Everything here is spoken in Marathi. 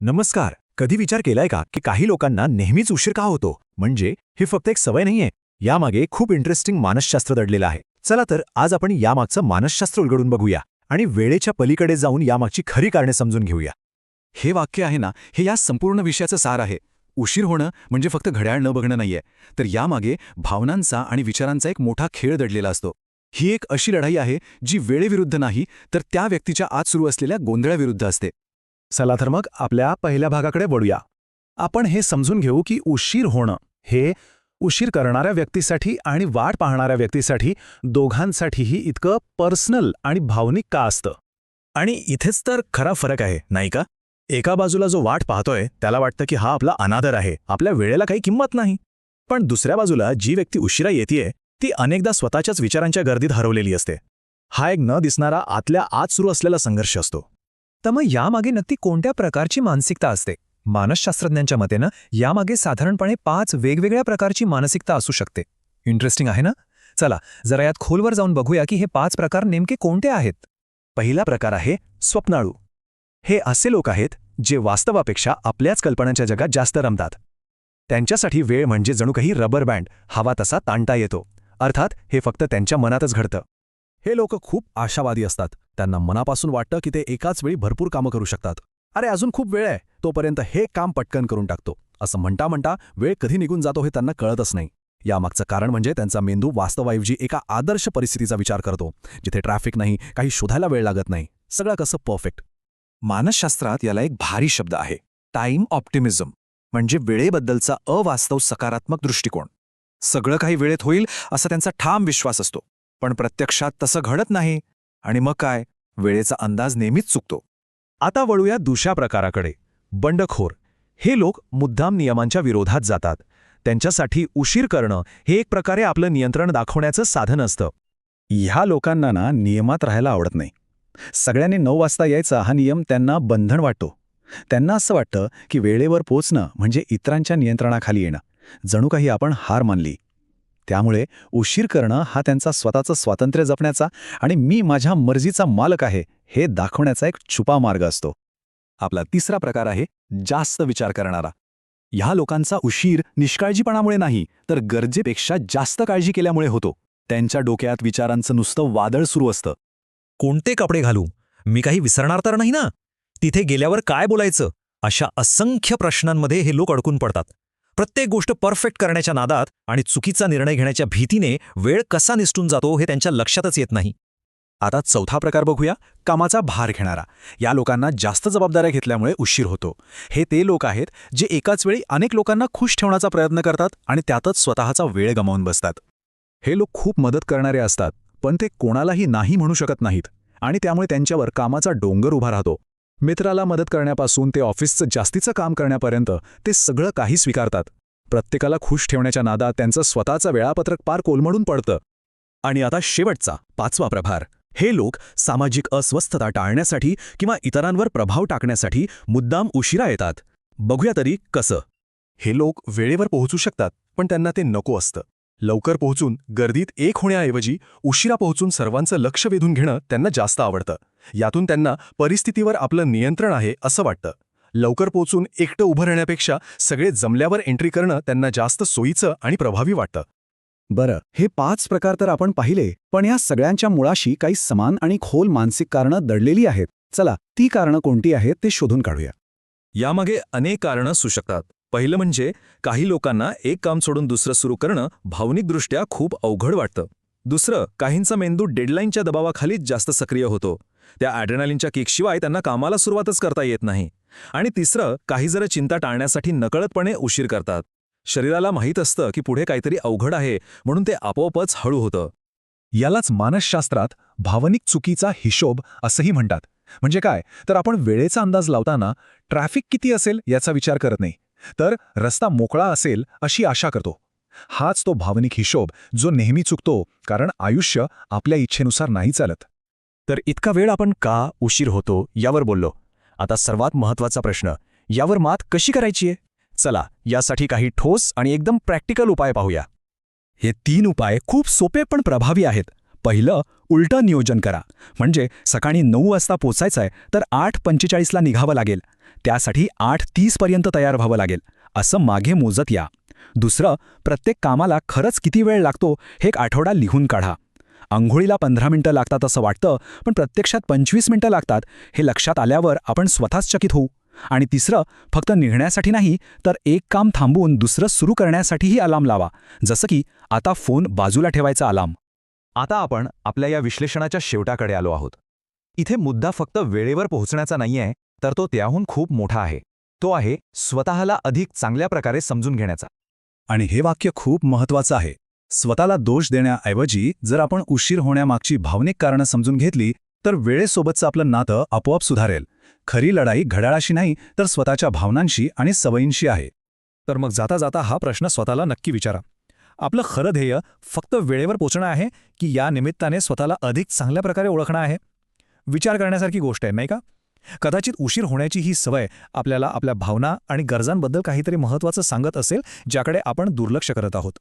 नमस्कार. कधी विचार केलाय का की काही लोकांना नेहमीच उशीर का होतो? म्हणजे ही फक्त एक सवय नाहीये. यामागे खूप इंटरेस्टिंग मानसशास्त्र दडलेलं आहे. चला तर आज आपण यामागचं मानसशास्त्र उलगडून बघूया आणि वेळेच्या पलीकडे जाऊन यामागची खरी कारणे समजून घेऊया. हे वाक्य आहे ना हे या संपूर्ण विषयाचं सार आहे. उशीर होणं म्हणजे फक्त घड्याळ न बघणं नाहीये. तर यामागे भावनांचा आणि विचारांचा एक मोठा खेळ दडलेला असतो. ही एक अशी लढाई आहे जी वेळेविरुद्ध नाही तर त्या व्यक्तीच्या आत सुरू असलेल्या गोंधळाविरुद्ध असते. चला तर मग आपल्या पहिल्या भागाकडे वळूया. आपण हे समजून घेऊ की उशीर होणं हे उशीर करणाऱ्या व्यक्तीसाठी आणि वाट पाहणाऱ्या व्यक्तीसाठी दोघांसाठीही इतकं पर्सनल आणि भावनिक का असतं? आणि इथेच तर खरा फरक आहे नाही का? एका बाजूला जो वाट पाहतोय त्याला वाटतं की हा आपला अनादर आहे आपल्या वेळेला काही किंमत नाही. पण दुसऱ्या बाजूला जी व्यक्ती उशिरा येतेय ती अनेकदा स्वतःच्याच विचारांच्या गर्दीत हरवलेली असते. हा एक न दिसणारा आतल्या आत सुरू असलेला संघर्ष असतो. तर मग यामागे नक्की कोणत्या प्रकारची मानसिकता असते? मानसशास्त्रज्ञांच्या मतेनं यामागे साधारणपणे पाच वेगवेगळ्या प्रकारची मानसिकता असू शकते. इंटरेस्टिंग आहे ना? चला जरा यात खोलवर जाऊन बघूया की हे पाच प्रकार नेमके कोणते आहेत. पहिला प्रकार आहे स्वप्नाळू. हे असे लोक आहेत जे वास्तवापेक्षा आपल्याच कल्पनांच्या जगात जास्त रमतात. त्यांच्यासाठी वेळ म्हणजे जणू काही रबर बँड हवा तसा ताणता येतो. अर्थात हे फक्त त्यांच्या मनातच घडतं. हे लोक खूप आशावादी असतात. त्यांना मनापासून वाटतं की ते एकाच वेळी भरपूर कामं करू शकतात. अरे अजून खूप वेळ आहे. तोपर्यंत हे काम पटकन करून टाकतो. असं म्हणता म्हणता वेळ कधी निघून जातो हे त्यांना कळतच नाही. यामागचं कारण म्हणजे त्यांचा मेंदू वास्तवाऐवजी एका आदर्श परिस्थितीचा विचार करतो जिथे ट्रॅफिक नाही काही शोधायला वेळ लागत नाही. सगळं कसं परफेक्ट? मानसशास्त्रात याला एक भारी शब्द आहे. टाइम ऑप्टिमिझम म्हणजे वेळेबद्दलचा अवास्तव सकारात्मक दृष्टिकोन. सगळं काही वेळेत होईल असा त्यांचा ठाम विश्वास असतो. पण प्रत्यक्षात तसं घडत नाही. आणि मग काय? वेळेचा अंदाज नेहमीच चुकतो. आता वळूया दुसऱ्या प्रकाराकडे. बंडखोर. हे लोक मुद्दाम नियमांच्या विरोधात जातात. त्यांच्यासाठी उशीर करणं हे एक प्रकारे आपलं नियंत्रण दाखवण्याचं साधन असतं. ह्या लोकांना ना नियमात राहायला आवडत नाही. सगळ्यांनी नऊ वाजता यायचा हा नियम त्यांना बंधन वाटतो. त्यांना असं वाटतं की वेळेवर पोचणं म्हणजे इतरांच्या नियंत्रणाखाली येणं. जणू काही आपण हार मानली. त्यामुळे उशीर करणं हा त्यांचा स्वतःचं स्वातंत्र्य जपण्याचा आणि मी माझ्या मर्जीचा मालक आहे हे दाखवण्याचा एक छुपा मार्ग असतो. आपला तिसरा प्रकार आहे जास्त विचार करणारा. ह्या लोकांचा उशीर निष्काळजीपणामुळे नाही तर गरजेपेक्षा जास्त काळजी केल्यामुळे होतो. त्यांच्या डोक्यात विचारांचं नुसतं वादळ सुरू असतं. कोणते कपडे घालू? मी काही विसरणार तर नाही ना? तिथे गेल्यावर काय बोलायचं? अशा असंख्य प्रश्नांमध्ये हे लोक अडकून पडतात. प्रत्येक गोष्ट परफेक्ट करण्याच्या नादात आणि चुकीचा निर्णय घेण्याच्या भीतीने वेळ कसा निसटून जातो हे त्यांच्या लक्षातच येत नाही. आता चौथा प्रकार बघूया कामाचा भार घेणारा. या लोकांना जास्त जबाबदाऱ्या घेतल्यामुळे उशीर होतो. हे ते लोक आहेत जे एकाच वेळी अनेक लोकांना खुश ठेवण्याचा प्रयत्न करतात आणि त्यातच स्वतःचा वेळ गमावून बसतात. हे लोक खूप मदत करणारे असतात पण ते कोणालाही नाही म्हणू शकत नाहीत आणि त्यामुळे त्यांच्यावर कामाचा डोंगर उभा राहतो. मित्राला मदत करण्यापासून ते ऑफिसचं जास्तीचं काम करण्यापर्यंत ते सगळं काही स्वीकारतात. प्रत्येकाला खुश ठेवण्याच्या नादात त्यांचं स्वतःचं वेळापत्रक पार कोलमडून पडतं. आणि आता शेवटचा पाचवा प्रभार. हे लोक सामाजिक अस्वस्थता टाळण्यासाठी किंवा इतरांवर प्रभाव टाकण्यासाठी मुद्दाम उशिरा येतात. बघूया तरी कसं. हे लोक वेळेवर पोहोचू शकतात पण त्यांना ते नको असतं. लवकर पोहोचून गर्दीत एक होण्याऐवजी उशिरा पोहोचून सर्वांचं लक्ष वेधून घेणं त्यांना जास्त आवडतं. यातून त्यांना परिस्थितीवर आपलं नियंत्रण आहे असं वाटतं. लवकर पोहोचून एकटं उभं राहण्यापेक्षा सगळे जमल्यावर एंट्री करणं त्यांना जास्त सोयीचं आणि प्रभावी वाटतं. बरं हे पाच प्रकार तर आपण पाहिले पण या सगळ्यांच्या मुळाशी काही समान आणि खोल मानसिक कारणं दडलेली आहेत. चला ती कारणं कोणती आहेत ते शोधून काढूया. यामागे अनेक कारणं असू शकतात. पहिलं म्हणजे काही लोकांना एक काम सोडून दुसरं सुरू करणं भावनिकदृष्ट्या खूप अवघड वाटतं. दुसरं काहींचा मेंदू डेडलाईनच्या दबावाखालीच जास्त सक्रिय होतो. त्या ॲड्रेनालिनच्या किकशिवाय त्यांना कामाला सुरुवातच करता येत नाही. आणि तिसरं काही जरा चिंता टाळण्यासाठी नकळतपणे उशीर करतात. शरीराला माहीत असतं की पुढे काहीतरी अवघड आहे म्हणून ते आपोआपच हळू होतं. यालाच मानसशास्त्रात भावनिक चुकीचा हिशोब असंही म्हणतात. म्हणजे काय? तर आपण वेळेचा अंदाज लावताना ट्रॅफिक किती असेल याचा विचार करत नाही. तर रस्ता मोकळा असेल अशी आशा करतो. हाच तो भावनिक हिशोब जो नेहमी चुकतो कारण आयुष्य आपल्या इच्छेनुसार नाही चालत. तर इतका वेळ आपण का उशीर होतो यावर बोललो. आता सर्वात महत्त्वाचा प्रश्न यावर मात कशी करायची आहे? चला यासाठी काही ठोस आणि एकदम प्रॅक्टिकल उपाय पाहूया. हे तीन उपाय खूप सोपे पण प्रभावी आहेत. पहिलं उलटं नियोजन करा. म्हणजे सकाळी नऊ वाजता पोचायचं आहे तर आठ पंचेचाळीसला निघावं लागेल. त्यासाठी आठ तीसपर्यंत तयार व्हावं लागेल. असं मागे मोजत या. दुसरं प्रत्येक कामाला खरंच किती वेळ लागतो हे एक आठवडा लिहून काढा. आंघोळीला पंधरा मिनिटं लागतात असं वाटतं पण प्रत्यक्षात पंचवीस मिनिटं लागतात हे लक्षात आल्यावर आपण स्वतःच चकित होऊ. आणि तिसरं फक्त निघण्यासाठी नाही तर एक काम थांबवून दुसरं सुरू करण्यासाठीही अलार्म लावा. जसं की आता फोन बाजूला ठेवायचा अलार्म. आता आपण आपल्या या विश्लेषणाच्या शेवटाकडे आलो आहोत. इथे मुद्दा फक्त वेळेवर पोहोचण्याचा नाहीये तर तो त्याहून खूप मोठा आहे. तो आहे स्वतःला अधिक चांगल्या प्रकारे समजून घेण्याचा. आणि हे वाक्य खूप महत्वाचं आहे. स्वतःला दोष देण्याऐवजी जर आपण उशीर होण्यामागची भावनिक कारणं समजून घेतली तर वेळेसोबतचं आपलं नातं आपोआप सुधारेल. खरी लढाई घड्याळाशी नाही तर स्वतःच्या भावनांशी आणि सवयींशी आहे. तर मग जाता जाता हा प्रश्न स्वतःला नक्की विचारा. आपलं खरं ध्येय फक्त वेळेवर पोचणं आहे की या निमित्ताने स्वतःला अधिक चांगल्या प्रकारे ओळखणं आहे. विचार करण्यासारखी गोष्ट आहे नाही का? कदाचित उशीर होण्याची ही सवय आपल्याला आपल्या भावना आणि गरजांबद्दल काहीतरी महत्त्वाचं सांगत असेल ज्याकडे आपण दुर्लक्ष करत आहोत.